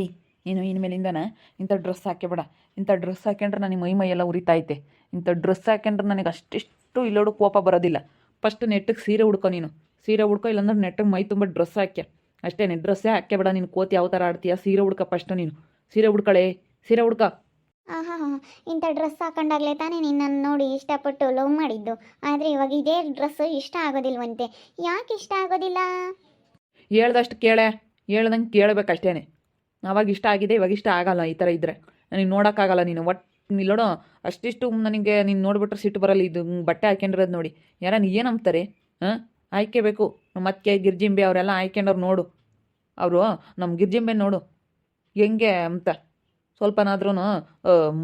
ಏಯ್ ನೀನು ಇನ್ಮೇಲಿಂದನ ಇಂಥ ಡ್ರೆಸ್ ಹಾಕ್ಯಬೇಡ. ಇಂಥ ಡ್ರೆಸ್ ಹಾಕ್ಯಂಡ್ರೆ ನನಗೆ ಮೈ ಮೈ ಎಲ್ಲ ಉರಿತೈತೆ ಇಂಥ ಡ್ರೆಸ್ ಹಾಕ್ಯಂಡ್ರೆ ನನಗೆ ಅಷ್ಟಿಷ್ಟು ಇಲ್ಲೋಡು ಕೋಪ ಬರೋದಿಲ್ಲ. ಫಸ್ಟ್ ನೆಟ್ಟಿಗೆ ಸೀರೆ ಉಡ್ಕೋ ನೀನು. ಸೀರೆ ಉಡ್ಕೋ ಇಲ್ಲಾಂದ್ರೆ ನೆಟ್ಟಿಗೆ ಮೈ ತುಂಬ ಡ್ರೆಸ್ ಹಾಕ್ಯ. ಅಷ್ಟೇ ಡ್ರೆಸ್ಸೇ ಹಾಕ್ಯಬೇಡ ನೀನು ಕೋತಿ ಯಾವ ಥರ ಆಡ್ತೀಯ ಸೀರೆ ಉಡ್ಕ ಫಸ್ಟ್ ನೀನು. ಸೀರೆ ಉಡ್ಕಳೆ ಸೀರೆ ಉಡ್ಕ. ಹಾಂ ಹಾಂ ಹಾಂ. ಇಂಥ ಡ್ರೆಸ್ ಹಾಕೊಂಡಾಗಲೇ ತಾನೇ ನಿನ್ನನ್ನು ನೋಡಿ ಇಷ್ಟಪಟ್ಟು ಲವ್ ಮಾಡಿದ್ದು. ಆದರೆ ಇವಾಗ ಇದೇ ಡ್ರೆಸ್ ಇಷ್ಟ ಆಗೋದಿಲ್ವಂತೆ. ಯಾಕೆ ಇಷ್ಟ ಆಗೋದಿಲ್ಲ? ಹೇಳ್ದಷ್ಟು ಕೇಳೆ. ಹೇಳ್ದಂಗೆ ಕೇಳಬೇಕಷ್ಟೇ ಅವಾಗ ಇಷ್ಟ ಆಗಿದೆ, ಇವಾಗ ಇಷ್ಟ ಆಗಲ್ಲ ಈ ಥರ ಇದ್ದರೆ ನನಗೆ ನೋಡೋಕ್ಕಾಗಲ್ಲ ನೀನು. ಒಟ್ಟು ನಿಲ್ಲೋಡು ಅಷ್ಟಿಷ್ಟು ನನಗೆ ನೀನು ನೋಡಿಬಿಟ್ರೆ ಸಿಟ್ಟು ಬರಲ್ಲ. ಇದು ಬಟ್ಟೆ ಹಾಕೊಂಡಿರೋದು ನೋಡಿ. ಯಾರನ್ನ ಏನು ಅಂಬ್ತಾರೆ? ಹಾಂ? ಆಯ್ಕೆ ಬೇಕು. ನಮ್ಮ ಅತ್ತೆ ಗಿರ್ಜಿಂಬೆ ಅವರೆಲ್ಲ ಆಯ್ಕೊಂಡವ್ರು ನೋಡು. ಅವರು ನಮ್ಮ ಗಿರ್ಜಿಂಬೆ ನೋಡು. ಹೆಂಗೆ ಅಂತ. ಸ್ವಲ್ಪನಾದ್ರೂ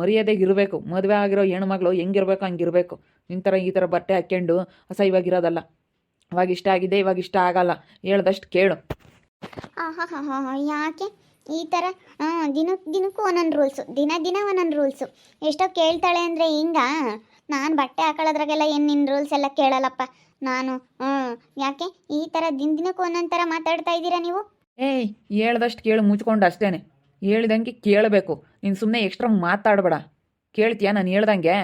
ಮರ್ಯಾದೆಗೆ ಇರಬೇಕು. ಮದುವೆ ಆಗಿರೋ ಹೆಣ್ಮಗಳು ಹೆಂಗಿರ್ಬೇಕು ಹಂಗಿರಬೇಕು ನಿನ್ನ ಥರ ಈ ಥರ ಬಟ್ಟೆ ಹಾಕ್ಕೊಂಡು ಅಸಹ್ಯವಾಗಿರೋದಲ್ಲ ಅವಾಗ ಇಷ್ಟ ಆಗಿದೆ, ಇವಾಗ ಇಷ್ಟ ಆಗಲ್ಲ. ಹೇಳ್ದಷ್ಟು ಕೇಳು. ಯಾಕೆ? ಈ ಥರ ದಿನಕ್ಕೆ ದಿನಕ್ಕೂ ಒಂದೊಂದು ರೂಲ್ಸು ದಿನ ದಿನ ಒಂದೊಂದು ರೂಲ್ಸು ಎಷ್ಟೋ ಕೇಳ್ತಾಳೆ ಅಂದರೆ ಹಿಂಗ, ನಾನು ಬಟ್ಟೆ ಹಾಕೊಳ್ಳೋದ್ರಾಗೆಲ್ಲ ಏನು ನಿನ್ನ ರೂಲ್ಸ್ ಎಲ್ಲ ಕೇಳಲ್ಲಪ್ಪ? ನಾನು ಹ್ಞೂ ಯಾಕೆ? ಈ ಥರ ದಿನ ದಿನಕ್ಕೂ ಒಂದೊಂದು ಥರ ಮಾತಾಡ್ತಾ ಇದ್ದೀರಾ ನೀವು? ಏಯ್, ಹೇಳ್ದಷ್ಟು ಕೇಳು ಮುಚ್ಕೊಂಡು ಅಷ್ಟೇನೆ. ಹೇಳ್ದಂಗೆ ಕೇಳಬೇಕು. ನೀನು ಸುಮ್ಮನೆ ಎಕ್ಸ್ಟ್ರಾ ಮಾತಾಡಬೇಡ. ಕೇಳ್ತೀಯಾ ನಾನು ಹೇಳ್ದಂಗೆ?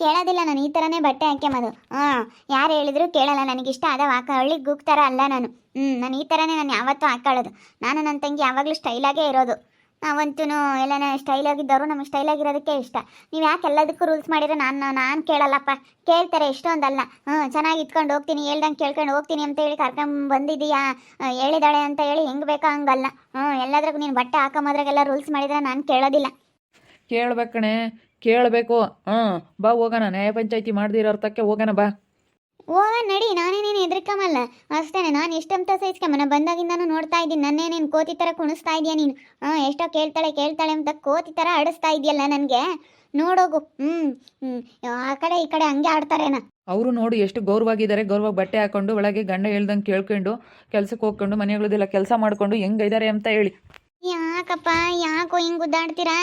ಕೇಳೋದಿಲ್ಲ ನಾನು, ಈ ಥರನೇ ಬಟ್ಟೆ ಹಾಕ್ಯಮದು. ಹಾಂ, ಯಾರು ಹೇಳಿದ್ರು ಕೇಳಲ್ಲ, ನನಗಿಷ್ಟ ಅದಾವ ಹಾಕ ಗುಕ್ ಥರ ಅಲ್ಲ ನಾನು. ಹ್ಞೂ ನಾನು ಈ ಥರನೇ ನಾನು ಯಾವತ್ತೂ ಹಾಕೊಳ್ಳೋದು ನಾನು ನನ್ನ ತಂಗಿ ಯಾವಾಗಲೂ ಸ್ಟೈಲಾಗೇ ಇರೋದು. ನಾವಂತೂ ಎಲ್ಲನ ಸ್ಟೈಲಾಗಿದ್ದವರು ನಮಗೆ ಸ್ಟೈಲಾಗಿರೋದಕ್ಕೆ ಇಷ್ಟ. ನೀವು ಯಾಕೆ ಎಲ್ಲದಕ್ಕೂ ರೂಲ್ಸ್ ಮಾಡಿದ್ರೆ ನಾನು ನಾನು ಕೇಳಲ್ಲಪ್ಪ. ಕೇಳ್ತಾರೆ ಎಷ್ಟೊಂದಲ್ಲ. ಹ್ಞೂ ಚೆನ್ನಾಗಿ ಇಟ್ಕೊಂಡು ಹೋಗ್ತೀನಿ, ಹೇಳ್ದಂಗೆ ಕೇಳ್ಕೊಂಡು ಹೋಗ್ತೀನಿ ಅಂತ ಹೇಳಿ ಕರ್ಕೊಂಡು ಬಂದಿದ್ದೀಯಾ ಹೇಳಿದಾಳೆ ಅಂತ ಹೇಳಿ ಹೆಂಗೆ ಬೇಕೋ ಹಂಗಲ್ಲ. ಹ್ಞೂ ಎಲ್ಲದ್ರಾಗೂ ನೀನು ಬಟ್ಟೆ ಹಾಕೊಂಬೋದ್ರಾಗೆಲ್ಲ ರೂಲ್ಸ್ ಮಾಡಿದ್ರೆ ನಾನು ಕೇಳೋದಿಲ್ಲ. ಕೇಳ್ಬೇಕಣೆ ಕೇಳಬೇಕು. ಹಾಂ ಬಾ ಹೋಗೋಣ. ನ್ಯಾಯ ಪಂಚಾಯತಿ ಮಾಡ್ದಿರೋ ಅರ್ಥಕ್ಕೆ ಹೋಗೋಣ ಬಾ. ಹೋಗ ನಡಿ ನಾನೇನೇನು ಹೆದರ್ಕಮಲ್ಲ ಅಷ್ಟೇನೆ ನಾನು ಎಷ್ಟಂತ ಸಹಿಸ್ಕಮ್ಮ. ನಾನು ಬಂದಾಗಿಂದಾನು ನೋಡ್ತಾ ಇದ್ದೀನಿ. ನನ್ನೇನೇನು ಕೋತಿ ಥರ ಕುಣಿಸ್ತಾ ಇದೆಯಾ ನೀನು? ಹಾಂ ಎಷ್ಟೋ ಕೇಳ್ತಾಳೆ ಕೇಳ್ತಾಳೆ ಅಂತ ಕೋತಿ ಥರ ಆಡಿಸ್ತಾ ಇದೆಯಲ್ಲ ನನಗೆ? ನೋಡೋಗು. ಹ್ಞೂ ಹ್ಞೂ ಆ ಕಡೆ ಈ ಕಡೆ ಹಂಗೆ ಆಡ್ತಾರೇನ? ಅವರು ನೋಡು ಎಷ್ಟು ಗೌರವಾಗಿದ್ದಾರೆ ಗೌರವ ಬಟ್ಟೆ ಹಾಕೊಂಡು ಒಳಗೆ ಗಂಡ ಹೇಳ್ದಂಗೆ ಕೇಳ್ಕೊಂಡು ಕೆಲಸಕ್ಕೆ ಹೋಗ್ಕೊಂಡು ಮನೆಗಳದೆಲ್ಲ ಕೆಲಸ ಮಾಡ್ಕೊಂಡು ಹೆಂಗಿದ್ದಾರೆ ಅಂತ ಹೇಳಿ. ಯಾಕಪ್ಪ ಯಾಕೋ ಹಿಂಗೆ ಗುದ್ದಾಡ್ತೀರಾ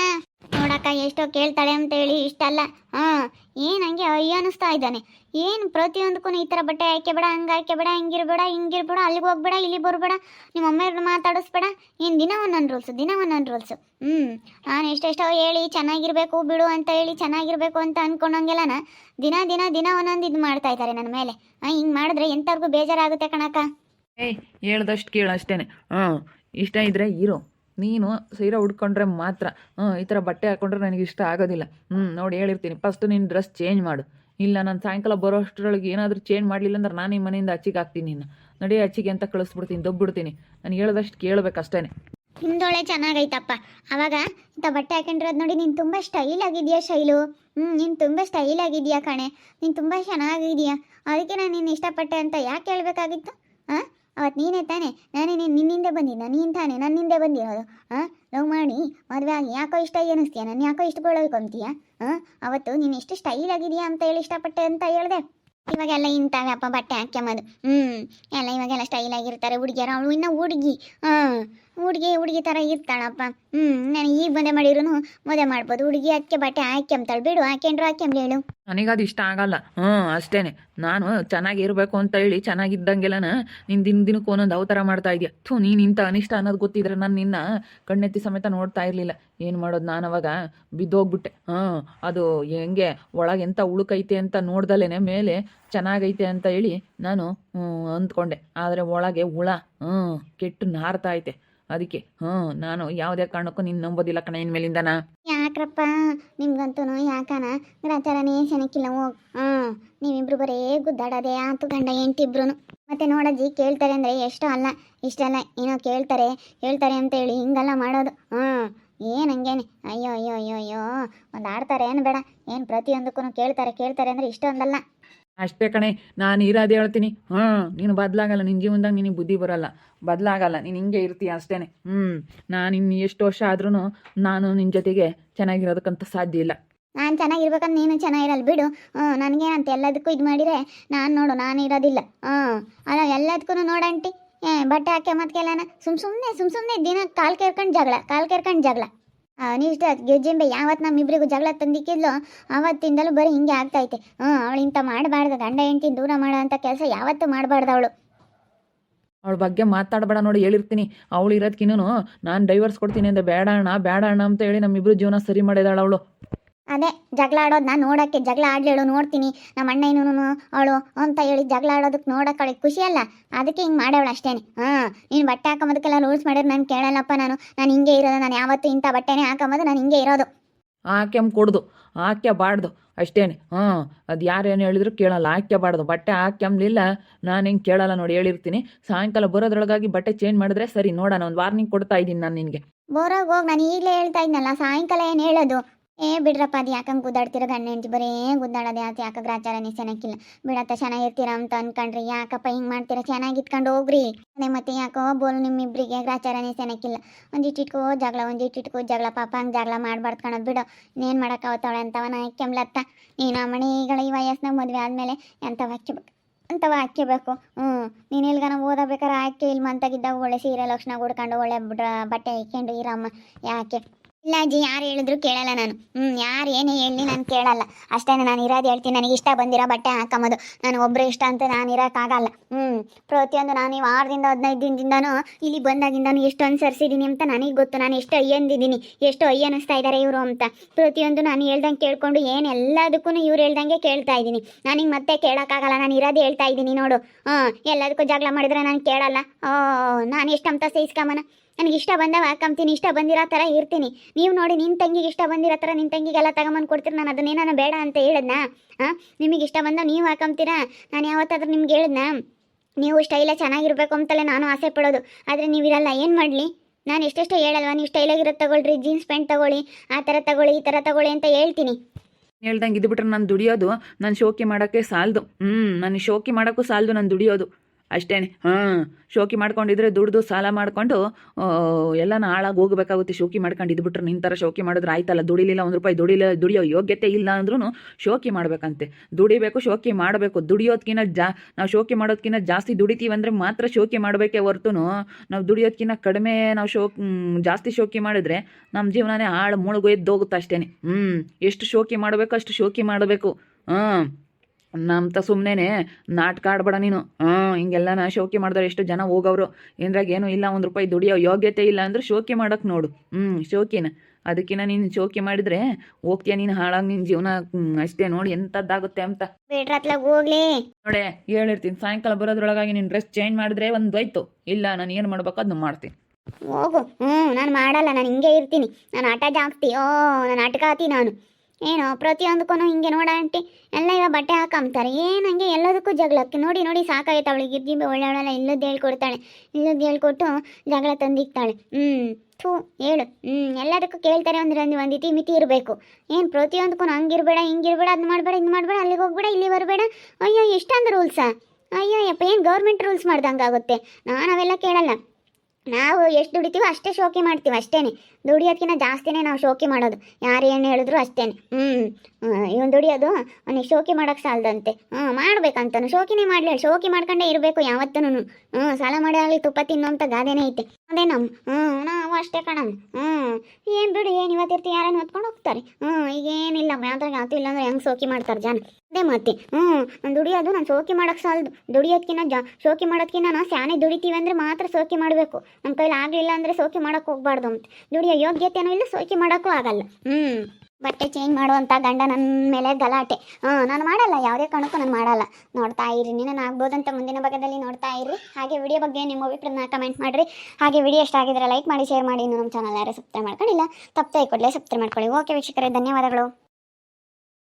ನೋಡಕ್ಕ ಎಷ್ಟೋ ಕೇಳ್ತಾಳೆ ಅಂತ ಹೇಳಿ ಇಷ್ಟಲ್ಲ. ಹಾಂ, ಏನು ಹಂಗೆ ಅಯ್ಯ ಅನಿಸ್ತಾ ಇದ್ದಾನೆ. ಏನು ಪ್ರತಿಯೊಂದಕ್ಕೂ ಈ ಥರ ಬಟ್ಟೆ ಹಾಕ್ಯಬೇಡ, ಹಂಗೆ ಬೇಡ ಹಿಂಗಿರ್ಬೇಡ ಹಿಂಗಿರ್ಬೇಡ, ಅಲ್ಲಿಗೆ ಹೋಗ್ಬೇಡ ಇಲ್ಲಿ ಬರಬೇಡ, ನಿಮ್ಮ ಅಮ್ಮ ಮಾತಾಡಿಸ್ಬೇಡ. ಏನು ದಿನ ಒಂದೊಂದು ರೂಲ್ಸ್ ದಿನ ಒಂದೊಂದು ರೂಲ್ಸ್ ಹ್ಮ್, ನಾನು ಎಷ್ಟೆಷ್ಟೋ ಹೇಳಿ ಚೆನ್ನಾಗಿರ್ಬೇಕು ಬಿಡು ಅಂತ ಹೇಳಿ ಚೆನ್ನಾಗಿರ್ಬೇಕು ಅಂತ ಅಂದ್ಕೊಂಡಂಗೆಲ್ಲನ ದಿನ ದಿನ ದಿನ ಒಂದೊಂದು ಇದು ಮಾಡ್ತಾ ಇದ್ದಾರೆ ನನ್ನ ಮೇಲೆ. ಹಿಂಗೆ ಮಾಡಿದ್ರೆ ಎಂಥವ್ರಿಗೂ ಬೇಜಾರಾಗುತ್ತೆ ಕಣಕ್ಕ. ಏಯ್, ಹೇಳ್ದಷ್ಟು ಕೇಳು ಅಷ್ಟೇನೆ. ಹಾಂ ಇಷ್ಟ ಇದ್ರೆ ಇರು. ನೀನು ಸೀರೆ ಉಟ್ಕೊಂಡ್ರೆ ಮಾತ್ರ. ಹ್ಞೂ ಈ ಥರ ಬಟ್ಟೆ ಹಾಕೊಂಡ್ರೆ ನನಗೆ ಇಷ್ಟ ಆಗೋದಿಲ್ಲ. ಹ್ಞೂ ನೋಡಿ ಹೇಳಿರ್ತೀನಿ. ಫಸ್ಟ್ ನೀನು ಡ್ರೆಸ್ ಚೇಂಜ್ ಮಾಡು. ಇಲ್ಲ, ನಾನು ಸಾಯಂಕಾಲ ಬರೋ ಅಷ್ಟರೊಳಗೆ ಏನಾದರೂ ಚೇಂಜ್ ಮಾಡಲಿಲ್ಲ ಅಂದ್ರೆ ನಾನು ಈ ಮನೆಯಿಂದ ಅಚ್ಚಿಗೆ ಹಾಕ್ತೀನಿ ನಿನ್ನ ನಡಿ ಅಚ್ಚಿಗೆ ಅಂತ ಕಳಿಸ್ಬಿಡ್ತೀನಿ, ದೊಬ್ಬಿಡ್ತೀನಿ. ನಾನು ಹೇಳ್ದಷ್ಟು ಕೇಳಬೇಕಷ್ಟೇ ಹಿಂದೊಳೆ ಚೆನ್ನಾಗೈತಪ್ಪ. ಅವಾಗ ಇಂಥ ಬಟ್ಟೆ ಹಾಕೊಂಡಿರೋದು ನೋಡಿ ನೀನು ತುಂಬ ಸ್ಟೈಲ್ ಆಗಿದೆಯಾ ಶೈಲು? ಹ್ಞೂ ನೀನು ತುಂಬ ಸ್ಟೈಲ್ ಆಗಿದೆಯಾ ಕಣೆ. ನೀನು ತುಂಬ ಚೆನ್ನಾಗಿದೆಯಾ. ಅದಕ್ಕೆ ನಾನು ನೀನು ಇಷ್ಟಪಟ್ಟೆ ಅಂತ ಯಾಕೆ ಹೇಳ್ಬೇಕಾಗಿತ್ತು? ಅವತ್ತು ನೀನೇ ತಾನೆ? ನಾನೇ ನೀನು ನಿನ್ನಿಂದೆ ಬಂದಿದ್ದ ನೀನು ತಾನೇ ನನ್ನಿಂದೆ ಬಂದಿರೋದು ಹಾಂ ಲವ್ ಮಾಡಿ ಮದುವೆ ಆಗಿ ಯಾಕೋ ಇಷ್ಟ ಅನ್ನಿಸ್ತೀಯ ನಾನು ಯಾಕೋ ಇಷ್ಟಗೊಳ್ಳೋಕೊಂತೀಯ ಹಾಂ ಅವತ್ತು ನೀನು ಎಷ್ಟು ಸ್ಟೈಲ್ ಆಗಿದೆಯಾ ಅಂತ ಹೇಳಿ ಇಷ್ಟಪಟ್ಟೆ ಅಂತ ಹೇಳಿದೆ. ಇವಾಗೆಲ್ಲ ಇಂಥವಪ್ಪ ಬಟ್ಟೆ ಹಾಕ್ಯಮ್ಮದು ಹ್ಞೂ ಎಲ್ಲ ಇವಾಗೆಲ್ಲ ಸ್ಟೈಲ್ ಆಗಿರ್ತಾರೆ ಹುಡುಗಿಯರು. ಅವಳು ಇನ್ನೂ ಹುಡುಗಿ. ಹಾಂ ಹುಡುಗಿ ಹುಡುಗಿ ಥರ ಇರ್ತಾಳಪ್ಪ. ಹ್ಞೂ ನಾನು ಈಗ ಮದುವೆ ಮಾಡಿರೂ ಮದುವೆ ಮಾಡ್ಬೋದು. ಹುಡುಗಿ ಅದಕ್ಕೆ ಬಟ್ಟೆ ಹಾಕ್ಯಂತಾಳೆ ಬಿಡು, ಹಾಕ್ಯಂಡ್ರು ಹಾಕ್ಯಂಬ್ಲಿ ಹೇಳು. ನನಗದು ಇಷ್ಟ ಆಗಲ್ಲ. ಹ್ಞೂ ಅಷ್ಟೇನೆ. ನಾನು ಚೆನ್ನಾಗಿರ್ಬೇಕು ಅಂತ ಹೇಳಿ ಚೆನ್ನಾಗಿದ್ದಂಗೆಲ್ಲನ ನಿನ್ನ ದಿನ ದಿನಕ್ಕೆ ಒಂದೊಂದು ಅವತಾರ ಮಾಡ್ತಾ ಇದೆಯಾ? ಥೂ, ನೀನು ಇಂಥ ಅನಿಷ್ಟ ಅನ್ನೋದು ಗೊತ್ತಿದ್ರೆ ನಾನು ನಿನ್ನ ಕಣ್ಣೆತ್ತಿ ಸಮೇತ ನೋಡ್ತಾ ಇರಲಿಲ್ಲ. ಏನು ಮಾಡೋದು ನಾನು ಅವಾಗ? ಬಿದ್ದೋಗ್ಬಿಟ್ಟೆ. ಹಾಂ ಅದು ಹೆಂಗೆ, ಒಳಗೆ ಎಂಥ ಉಳುಕೈತೆ ಅಂತ ನೋಡ್ದಲೇ ಮೇಲೆ ಚೆನ್ನಾಗೈತೆ ಅಂತ ಹೇಳಿ ನಾನು ಅಂದ್ಕೊಂಡೆ. ಆದರೆ ಒಳಗೆ ಹುಳ ಹ್ಞೂ ಕೆಟ್ಟು ನಾರ್ತಾ ಐತೆ. ಅದಕ್ಕೆ ಹ್ಮ್ ನಾನು ಯಾವುದೇ ಕಾರಣಕ್ಕೂ ನೀನು ನಂಬೋದಿಲ್ಲ ಕಣ ಇನ್ಮೇಲಿಂದನ ಯಾಕ್ರಪ್ಪ? ನಿಮ್ಗಂತೂ ಯಾಕನ? ಗ್ರಾಚಾರನೇ ಚೆನ್ನಾಗಿಲ್ಲ ಹೋಗ್ ನೀವಿಬ್ರು ಬರೇ ಗುದ್ದಾಡದೆ ಆತು ಗಂಡ ಎಂಟಿಬ್ರು ಮತ್ತೆ ನೋಡಜ್ಜಿ ಕೇಳ್ತಾರೆ ಅಂದ್ರೆ ಎಷ್ಟು ಅಲ್ಲ ಇಷ್ಟಲ್ಲ ಏನೋ ಕೇಳ್ತಾರೆ, ಹೇಳ್ತಾರೆ ಅಂತ ಹೇಳಿ ಹಿಂಗಲ್ಲ ಮಾಡೋದು ಹಾ ಏನ್ ಹಂಗೇನೆ? ಅಯ್ಯೋ ಅಯ್ಯೋ ಅಯ್ಯೋ ಅಯ್ಯೋ, ಒಂದು ಆಡ್ತಾರೆ ಏನು ಬೇಡ ಏನು ಪ್ರತಿಯೊಂದಕ್ಕೂ ಕೇಳ್ತಾರೆ ಕೇಳ್ತಾರೆ ಅಂದ್ರೆ ಇಷ್ಟೊಂದಲ್ಲ. ಅಷ್ಟೇ ಕಣೆ, ನಾನು ಇರೋದು ಹೇಳ್ತೀನಿ. ಹಾಂ ನೀನು ಬದಲಾಗಲ್ಲ ನಿನ್ನ ಜೀವನದಾಗ ನಿನಗೆ ಬುದ್ಧಿ ಬರಲ್ಲ. ಬದಲಾಗಲ್ಲ, ನೀನು ಹಿಂಗೆ ಇರ್ತೀಯ ಅಷ್ಟೇ ಹ್ಞೂ ನಾನು ಇನ್ನು ಎಷ್ಟು ವರ್ಷ ಆದ್ರೂ ನಾನು ನಿನ್ನ ಜೊತೆಗೆ ಚೆನ್ನಾಗಿರೋದಕ್ಕಂತ ಸಾಧ್ಯ ಇಲ್ಲ. ನಾನು ಚೆನ್ನಾಗಿರ್ಬೇಕಂತ ನೀನು ಚೆನ್ನಾಗಿರಲ್ಲ, ಬಿಡು. ಹ್ಞೂ ನನಗೇನಂತ, ಎಲ್ಲದಕ್ಕೂ ಇದು ಮಾಡಿದರೆ ನಾನು ನೋಡು, ನಾನು ಇರೋದಿಲ್ಲ. ಹ್ಞೂ ಅಲ್ಲ ಎಲ್ಲದಕ್ಕೂ ನೋಡಂಟಿ ಏ, ಬಟ್ಟೆ ಹಾಕಿ ಮತ್ಕೆಲ್ಲನ ಸುಮ್ ಸುಮ್ಮನೆ ಸುಮ್ ಸುಮ್ಮನೆ ದಿನ ಕಾಲು ಕೇರ್ಕೊಂಡು ಜಗಳ, ಕಾಲು ಕೇರ್ಕೊಂಡು ಜಗಳ. ನೀಷ್ಟ ಗೆಜ್ಜೆಂಬೆ ಯಾವತ್ತು ನಮ್ಮಿಬ್ರಿಗೂ ಜಗಳ ತಂದಿಕ್ಕಿದ್ಲು, ಅವತ್ತಿಂದಲೂ ಬರೀ ಹಿಂಗೆ ಆಗ್ತೈತೆ. ಹ್ಞೂ, ಅವಳು ಇಂಥ ಮಾಡಬಾರ್ದು, ಗಂಡ ಹೆಂಡತಿ ದೂರ ಮಾಡೋ ಅಂತ ಕೆಲಸ ಯಾವತ್ತೂ ಮಾಡಬಾರ್ದು ಅವಳು. ಅವಳ ಬಗ್ಗೆ ಮಾತಾಡಬೇಡ ನೋಡಿ, ಹೇಳಿರ್ತೀನಿ. ಅವಳು ಇರೋದ್ಕಿನ್ನೂ ನಾನು ಡೈವರ್ಸ್ ಕೊಡ್ತೀನಿ ಅಂತ ಬೇಡ ಅಣ್ಣ ಬೇಡ ಅಣ್ಣ ಅಂತ ಹೇಳಿ ನಮ್ಮಿಬ್ರು ಜೀವನ ಸರಿ ಮಾಡಿದಾಳ ಅವಳು. ಅದೇ ಜಗಳ ಆಡೋದು ನಾನು ನೋಡೋಕ್ಕೆ ಜಗಳ ಆಡ್ಲೇಳು ನೋಡ್ತೀನಿ. ನಮ್ಮ ಅಣ್ಣ ಏನೂ ಅವಳು ಅಂತ ಹೇಳಿ ಜಗಳ ಆಡೋದಕ್ಕೆ ನೋಡೋಕೆ ಅವಳಿಗೆ ಖುಷಿ ಅಲ್ಲ? ಅದಕ್ಕೆ ಹಿಂಗೆ ಮಾಡವಳು ಅಷ್ಟೇನೆ. ಹಾಂ ನೀನು ಬಟ್ಟೆ ಹಾಕೊಂಬೋದಕ್ಕೆಲ್ಲ ರೂಲ್ಸ್ ಮಾಡಿದ್ರೆ ನಾನು ಕೇಳಲ್ಲಪ್ಪ ನಾನು. ನಾನು ಹಿಂಗೆ ಇರೋದು ನಾನು ಯಾವತ್ತೂ ಇಂಥ ಬಟ್ಟೆನೇ ಹಾಕೊಂಬೋದು ನಾನು ಹಿಂಗೆ ಇರೋದು. ಆಕೆಮ್ ಕೊಡ್ದು ಬಾರ್ದು ಅಷ್ಟೇನೆ. ಹಾಂ ಅದು ಯಾರೇನು ಹೇಳಿದ್ರು ಕೇಳಲ್ಲ. ಹಾಕ್ಯಬಾರ್ದು ಬಟ್ಟೆ ಹಾಕ್ಯಂಬ್ಲಿಲ್ಲ ನಾನು ಹಿಂಗೆ ಕೇಳಲ್ಲ ನೋಡಿ ಹೇಳಿರ್ತೀನಿ. ಸಾಯಂಕಾಲ ಬರೋದ್ರೊಳಗಾಗಿ ಬಟ್ಟೆ ಚೇಂಜ್ ಮಾಡಿದ್ರೆ ಸರಿ ನೋಡೋಣ ಒಂದು ವಾರ್ನಿಂಗ್ ಕೊಡ್ತಾ ಇದ್ದೀನಿ ನಾನು ನಿನಗೆ. ಬೋರಾಗ ಹೋಗಿ ನಾನು ಈಗಲೇ ಹೇಳ್ತಾ ಇದ್ನಲ್ಲ ಸಾಯಂಕಾಲ ಏನು ಹೇಳೋದು? ಏ ಬಿಡ್ರಪ್ಪ, ಅದು ಯಾಕಂಗೆ ಗುದ್ದಾಡ್ತಿರೋ ಗಂಡ ಹೆಂಡತಿ? ಬರೇ ಗುದ್ದಾಡೋದು ಯಾಕೆ ಯಾಕ ಗ್ರಾಚಾರನೇ ಚೆನ್ನಾಗಿಲ್ಲ ಬಿಡತ್ತ ಚೆನ್ನಾಗಿರ್ತೀರ ಅಂತ ಅನ್ಕೊಂಡ್ರಿ ಯಾಕಪ್ಪ ಹಿಂಗ್ ಮಾಡ್ತೀರ? ಚೆನ್ನಾಗಿ ಇಟ್ಕೊಂಡು ಹೋಗ್ರಿ. ಅದೇ ಮತ್ತೆ ಯಾಕೋ ಬೋಲ್ ನಿಮ್ಮಿಬ್ರಿಗೆ ಗ್ರಾಚಾರನೇ ಚೆನ್ನಾಗಿಲ್ಲ ಒಂದಿಟ್ಟಿಟ್ಕೋ ಜಗಳ ಒಂದಿಟ್ಟಿಟ್ಕೋ ಜಗಳ, ಪಾಪ ಹಂಗೆ ಜಗಳ ಮಾಡ್ಬಾರ್ದು ಕಣೋದು ಬಿಡು. ಇನ್ನೇನು ಮಾಡೋಕ್ಕಾಗತ್ತಾಳೆ ಅಂತವ ನಾ ಕೆಮ್ಲತ್ತ. ನೀನು ಮಣಿಗಳ ಈ ವಯಸ್ಸಿನಾಗ ಮದುವೆ ಆದಮೇಲೆ ಎಂತವ ಹಾಕ್ಯಬೇಕು? ಅಂಥವ ಹಾಕ್ಯಬೇಕು? ಹ್ಞೂ, ನೀನು ಇಲ್ಗನ ಓದಬೇಕಾರೆ ಹಾಕಿ ಇಲ್ಲಿ ಮಂತಾಗಿದ್ದಾಗ ಒಳ್ಳೆ ಸೀರೆ, ಲಕ್ಷಣ ಉಡ್ಕೊಂಡು ಒಳ್ಳೆ ಬಟ್ಟೆ ಹಾಕ್ಯಂಡು ಇರಮ್ಮ. ಯಾಕೆ? ಇಲ್ಲ ಅಜ್ಜಿ ಯಾರು ಹೇಳಿದ್ರು ಕೇಳಲ್ಲ ನಾನು. ಹ್ಞೂ ಯಾರು ಏನೇ ಹೇಳಿ ನಾನು ಕೇಳಲ್ಲ. ಅಷ್ಟೇ ನಾನು ಇರೋದು ಹೇಳ್ತೀನಿ. ನನಗೆ ಇಷ್ಟ ಬಂದಿರೋ ಬಟ್ಟೆ ಹಾಕೊಂಬೋದು ನಾನು ಒಬ್ಬರು ಇಷ್ಟ ಅಂತ ನಾನು ಇರೋಕ್ಕಾಗಲ್ಲ. ಹ್ಞೂ ಪ್ರತಿಯೊಂದು ನಾನು ಈ ವಾರದಿಂದ ಹದಿನೈದು ದಿನದಿಂದನೂ ಇಲ್ಲಿ ಬಂದಾಗಿಂದನೂ ಎಷ್ಟು ಅನುಸರಿಸಿದ್ದೀನಿ ಅಂತ ನನಗೆ ಗೊತ್ತು. ನಾನು ಎಷ್ಟು ಅಯ್ಯಂದಿದ್ದೀನಿ, ಎಷ್ಟು ಅಯ್ಯ ಅನ್ನಿಸ್ತಾ ಇದ್ದಾರೆ ಇವರು ಅಂತ. ಪ್ರತಿಯೊಂದು ನಾನು ಹೇಳ್ದಂಗೆ ಕೇಳ್ಕೊಂಡು ಏನು ಎಲ್ಲದಕ್ಕೂ ಇವ್ರು ಹೇಳ್ದಂಗೆ ಕೇಳ್ತಾ ಇದ್ದೀನಿ. ನನಗೆ ಮತ್ತೆ ಕೇಳೋಕ್ಕಾಗಲ್ಲ. ನಾನು ಇರೋದು ಹೇಳ್ತಾ ಇದ್ದೀನಿ ನೋಡು. ಹಾಂ ಎಲ್ಲದಕ್ಕೂ ಜಗಳ ಮಾಡಿದ್ರೆ ನಾನು ಕೇಳಲ್ಲ. ಓ, ನಾನು ಎಷ್ಟು ಅಂತ ಸಹಿಸ್ಕೊಂಬನ ನನಗೆ ಇಷ್ಟ ಬಂದವ ಹಾಕೊಂತೀನಿ ಇಷ್ಟ ಬಂದಿರೋ ಥರ ಇರ್ತೀನಿ. ನೀವು ನೋಡಿ ನಿನ್ನ ತಂಗಿಗೆ ಇಷ್ಟ ಬಂದಿರೋ ಥರ ನಿನ್ನ ತಂಗಿಗೆಲ್ಲ ತಗೊಂಬಂದು ಕೊಡ್ತೀರಿ, ನಾನು ಅದನ್ನೇನ ಬೇಡ ಅಂತ ಹೇಳಿದ್ನಾ? ಹಾಂ ನಿಮಗೆ ಇಷ್ಟ ಬಂದ ನೀವು ಹಾಕೊಂತೀರಾ ನಾನು ಯಾವತ್ತಾದ್ರೂ ನಿಮ್ಗೆ ಹೇಳಿದ್ನಾ? ನೀವು ಸ್ಟೈಲ ಚೆನ್ನಾಗಿರ್ಬೇಕು ಅಂತಲೇ ನಾನು ಆಸೆ ಪಡೋದು. ಆದರೆ ನೀವಿರಲ್ಲ ಏನು ಮಾಡಲಿ? ನಾನು ಎಷ್ಟೆಷ್ಟು ಹೇಳಲ್ವಾ, ನೀವು ಸ್ಟೈಲಾಗಿರೋದು ತಗೊಳ್ರಿ ಜೀನ್ಸ್ ಪ್ಯಾಂಟ್ ತಗೊಳ್ಳಿ, ಆ ಥರ ತಗೊಳ್ಳಿ, ಈ ಥರ ತಗೊಳ್ಳಿ ಅಂತ ಹೇಳ್ತೀನಿ. ಹೇಳ್ದಂಗೆ ಇದ್ಬಿಟ್ರೆ ನಾನು ದುಡಿಯೋದು, ನಾನು ಶೋಕಿ ಮಾಡೋಕ್ಕೆ ಸಾಲದು. ಹ್ಞೂ ನಾನು ಶೋಕಿ ಮಾಡೋಕ್ಕೂ ಸಾಲದು, ನಾನು ದುಡಿಯೋದು. ಅಷ್ಟೇನೆ ಹಾಂ, ಶೋಕಿ ಮಾಡ್ಕೊಂಡಿದ್ರೆ ದುಡ್ದು ಸಾಲ ಮಾಡಿಕೊಂಡು ಎಲ್ಲನ ಹಾಳಾಗಿ ಹೋಗಬೇಕಾಗುತ್ತೆ ಶೋಕಿ ಮಾಡ್ಕೊಂಡು ಇದ್ಬಿಟ್ರೆ. ನಿನ್ನ ಥರ ಶೋಕಿ ಮಾಡಿದ್ರೆ ಆಯ್ತಲ್ಲ, ದುಡಿಲಿಲ್ಲ ಒಂದು ರೂಪಾಯಿ ದುಡಿಲಿಲ್ಲ ದುಡಿಯೋ ಯೋಗ್ಯತೆ ಇಲ್ಲ ಅಂದ್ರೂ ಶೋಕಿ ಮಾಡಬೇಕಂತೆ. ದುಡಿಬೇಕು, ಶೋಕಿ ಮಾಡಬೇಕು. ದುಡಿಯೋದ್ಕಿಂತ ಜಾ, ನಾವು ಶೋಕಿ ಮಾಡೋದ್ಕಿಂತ ಜಾಸ್ತಿ ದುಡಿತೀವಿ ಅಂದರೆ ಮಾತ್ರ ಶೋಕಿ ಮಾಡಬೇಕೇ ಹೊರತು ನಾವು ದುಡಿಯೋದ್ಕಿನ್ನ ಕಡಿಮೆ ನಾವು ಶೋಕ್ ಜಾಸ್ತಿ ಶೋಕಿ ಮಾಡಿದ್ರೆ ನಮ್ಮ ಜೀವನನೇ ಹಾಳು, ಮುಳುಗು ಎದ್ದೋಗುತ್ತೆ ಅಷ್ಟೇ ಹ್ಞೂ ಎಷ್ಟು ಶೋಕಿ ಮಾಡಬೇಕು ಅಷ್ಟು ಶೋಕಿ ಮಾಡಬೇಕು. ಹಾಂ ನಮ್ತ ಸುಮ್ಮನೆ ನಾಟಕ ಆಡ್ಬೇಡ ನೀನು. ಹಾಂ ಹಿಂಗೆಲ್ಲ ನಾ ಶೋಕಿ ಮಾಡಿದ್ರೆ ಎಷ್ಟು ಜನ ಹೋಗವ್ರು. ಏನ್ರಾಗ ಏನು ಇಲ್ಲ ಒಂದು ರೂಪಾಯಿ ದುಡಿಯೋ ಯೋಗ್ಯತೆ ಇಲ್ಲ ಅಂದ್ರೆ ಶೋಕಿ ಮಾಡಕ್ ನೋಡು. ಹ್ಮ್ ಶೋಕಿನ. ಅದಕ್ಕಿನ ನೀನು ಶೋಕಿ ಮಾಡಿದ್ರೆ ಹೋಗ್ತೀಯ ನೀನು ಹಾಳಾಗಿ ನಿನ್ನ ಜೀವನ. ಅಷ್ಟೇ ನೋಡಿ ಎಂತದ್ದಾಗುತ್ತೆ ಅಂತ. ಹೋಗ್ಲಿ. ನೋಡೆ ಹೇಳಿರ್ತೀನಿ. ಸಾಯಂಕಾಲ ಬರೋದ್ರೊಳಗಾಗಿ ನೀನ್ ಡ್ರೆಸ್ ಚೇಂಜ್ ಮಾಡಿದ್ರೆ ಒಂದ್ ಹೋಯ್ತು ಇಲ್ಲ ನಾನು ಏನು ಮಾಡ್ಬೇಕು ಅದನ್ನ ಮಾಡ್ತೀನಿ. ಹೋಗು. ಹ್ಞೂ ನಾನು ಮಾಡಲ್ಲ. ನಾನು ಹಿಂಗೆ ಇರ್ತೀನಿ. ನಾನು ಆಟ ಓ ನಾನು ಆಟಗಾತಿ ನಾನು. ಏನೋ ಪ್ರತಿಯೊಂದಕ್ಕೂ ಹಿಂಗೆ ನೋಡ ಆಂಟಿ. ಎಲ್ಲ ಇವಾಗ ಬಟ್ಟೆ ಹಾಕಂಬ್ತಾರೆ. ಏನು ಹಂಗೆ ಎಲ್ಲದಕ್ಕೂ ಜಗಳಕ್ಕೆ. ನೋಡಿ ನೋಡಿ ಸಾಕಾಯ್ತು ಅವಳಿಗೆ. ಇರ್ಜಿಬೆ ಒಳ್ಳೆ ಒಳ್ಳೆ ಇಲ್ಲದ್ದು ಹೇಳ್ಕೊಡ್ತಾಳೆ. ಇಲ್ಲದ್ದು ಹೇಳ್ಕೊಟ್ಟು ಜಗಳ ತಂದಿಕ್ತಾಳೆ. ಹ್ಞೂ ಥೂ, ಹೇಳು. ಹ್ಞೂ ಎಲ್ಲದಕ್ಕೂ ಕೇಳ್ತಾರೆ ಅಂದ್ರೆ ಒಂದು ಒಂದು ಇತಿ, ಮಿತಿ ಇರಬೇಕು. ಏನು ಪ್ರತಿಯೊಂದಕ್ಕೂ ಹಂಗಿರ್ಬೇಡ, ಹಿಂಗಿರ್ಬೇಡ ಅದು ಮಾಡಬೇಡ ಇದು ಮಾಡಬೇಡ, ಅಲ್ಲಿಗೆ ಹೋಗ್ಬೇಡ, ಇಲ್ಲಿ ಬರಬೇಡ. ಅಯ್ಯೋ, ಎಷ್ಟೊಂದು ರೂಲ್ಸಾ ಅಯ್ಯೋ ಯಪ್ಪ ಏನು ಗೌರ್ಮೆಂಟ್ ರೂಲ್ಸ್ ಮಾಡ್ದಂಗೆ ಆಗುತ್ತೆ ನಾನು ಅವೆಲ್ಲ ಕೇಳಲ್ಲ. ನಾವು ಎಷ್ಟು ದುಡಿತೀವೋ ಅಷ್ಟೇ ಶೋಕಿ ಮಾಡ್ತೀವಿ, ಅಷ್ಟೇನೆ. ದುಡಿಯೋದಕ್ಕಿಂತ ಜಾಸ್ತಿನೇ ನಾವು ಶೋಕಿ ಮಾಡೋದು. ಯಾರು ಏನು ಹೇಳಿದ್ರು ಅಷ್ಟೇನೆ. ಹ್ಞೂ ಇವನು ದುಡಿಯೋದು ಅವನಿಗೆ ಶೋಕಿ ಮಾಡೋಕ್ಕೆ ಸಾಲದಂತೆ. ಹ್ಞೂ ಮಾಡ್ಬೇಕಂತನು. ಶೋಕಿನೇ ಮಾಡಲಿ ಶೋಕಿ ಮಾಡ್ಕೊಂಡೇ ಇರಬೇಕು ಯಾವತ್ತೂ ಹ್ಞೂ ಸಾಲ ಮಾಡಿ ಆಗಲಿ ತುಪ್ಪ ತಿನ್ನುವಂಥ ಗಾದೆನೇ ಐತೆ. ಅದೇ ನಮ್ಮ ಹ್ಞೂ ನಾವು ಅಷ್ಟೇ ಕಣಮ್ ಹ್ಞೂ ಏನು ಬಿಡು, ಏನು ಇವತ್ತಿರ್ತಿ, ಯಾರನ್ನು ಹೊತ್ಕೊಂಡು ಹೋಗ್ತಾರೆ? ಹ್ಞೂ ಈಗ ಏನಿಲ್ಲ ಯಾವ್ದ್ರಾಗ ಯಾವತ್ತೂ ಇಲ್ಲಾಂದ್ರೆ ಹೆಂಗೆ ಸೋಕಿ ಮಾಡ್ತಾರೆ ಜಾನ್? ಅದೇ ಮತ್ತೆ ಹ್ಞೂ ದುಡಿಯೋದು ನಾನು ಸೋಕಿ ಮಾಡೋಕ್ಕೆ ಸಾಲದು. ದುಡಿಯೋದ್ಕಿನ್ನ ಜಾ, ಸೋಕಿ ಮಾಡೋದ್ಕಿನ್ನ ನಾವು ಸ್ಯಾನೆ ದುಡಿತೀವಿ ಅಂದರೆ ಮಾತ್ರ ಸೋಕಿ ಮಾಡಬೇಕು. ನಮ್ಮ ಕೈಲಿ ಆಗಲಿಲ್ಲ ಅಂದರೆ ಸೋಕಿ ಮಾಡೋಕ್ಕೆ ಹೋಗ್ಬಾರ್ದು ಅಂತ. ದುಡಿಯೋ ಯೋಗ್ಯತೆನೂ ಇಲ್ಲ, ಸೋಕಿ ಮಾಡೋಕ್ಕೂ ಆಗಲ್ಲ. ಹ್ಞೂ ಬಟ್ಟೆ ಚೇಂಜ್ ಮಾಡುವಂಥ ಗಂಡ ನನ್ನ ಮೇಲೆ ಗಲಾಟೆ. ಹಾಂ, ನಾನು ಮಾಡಲ್ಲ, ಯಾವುದೇ ಕಾರಣಕ್ಕೂ ನಾನು ಮಾಡಲ್ಲ. ನೋಡ್ತಾ ಇರಿ ನೀನು ಆಗ್ಬೋದಂತ ಮುಂದಿನ ಭಾಗದಲ್ಲಿ ನೋಡ್ತಾ ಇರಿ. ಹಾಗೆ ವಿಡಿಯೋ ಬಗ್ಗೆ ನಿಮ್ಮ ಅಭಿಪ್ರಾಯನ ಕಮೆಂಟ್ ಮಾಡಿರಿ. ಹಾಗೆ ವಿಡಿಯೋ ಇಷ್ಟ ಆಗಿದ್ರೆ ಲೈಕ್ ಮಾಡಿ ಶೇರ್ ಮಾಡಿ. ಇನ್ನು ನಮ್ಮ ಚಾನಲ್ ಯಾರು ಸಬ್ಸ್ಕ್ರೈಬ್ ಮಾಡ್ಕೊಂಡಿಲ್ಲ, ತಪ್ಪದೆ ಕೊಡಲೇ ಸಬ್ಸ್ಕ್ರೈಬ್ ಮಾಡ್ಕೊಳ್ಳಿ. ಓಕೆ ವೀಕ್ಷಕರೇ, ಧನ್ಯವಾದಗಳು.